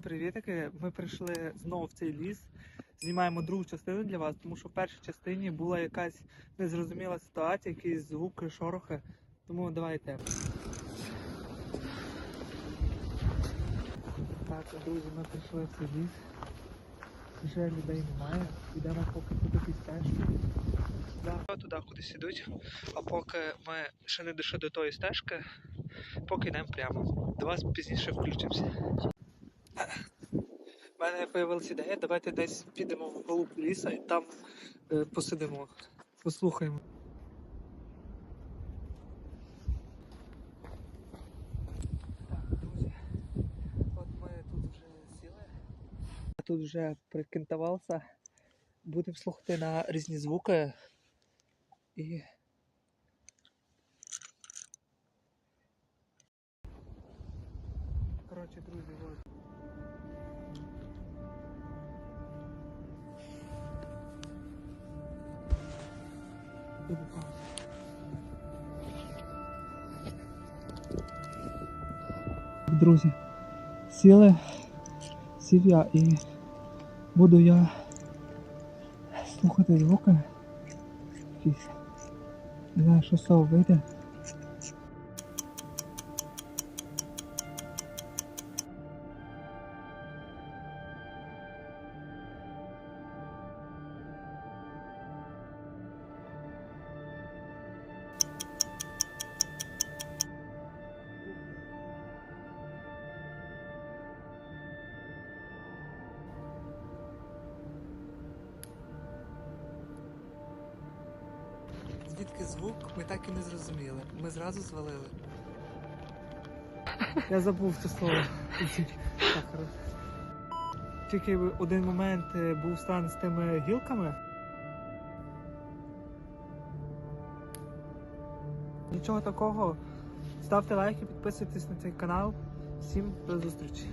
привітики! Ми прийшли знову в цей ліс. Знімаємо другу частину для вас, тому що в першій частині була якась незрозуміла ситуація, якісь звуки, шорохи. Тому давайте. Так, друзі, ми прийшли в цей ліс. Вже людей немає. Йдемо поки по такій стежці. Да. Туди кудись ідуть. А поки ми ще не дійшли до тої стежки, поки йдемо прямо. До вас пізніше включимося. У мене з'явилася ідея, давайте десь підемо в голуб ліса і там е, посидимо, послухаємо. Тут вже прикинтувався. Будемо слухати на різні звуки. І Коротше, друзі, от. Друзі, сіли, сів я і буду я слухати звуки. Якісь. Не знаю, що з цього вийде. Звідки звук, ми так і не зрозуміли. Ми зразу звалили. Я забув це слово. Тільки один момент е, був стан з тими гілками. Нічого такого. Ставте лайки, підписуйтесь на цей канал. Всім до зустрічі.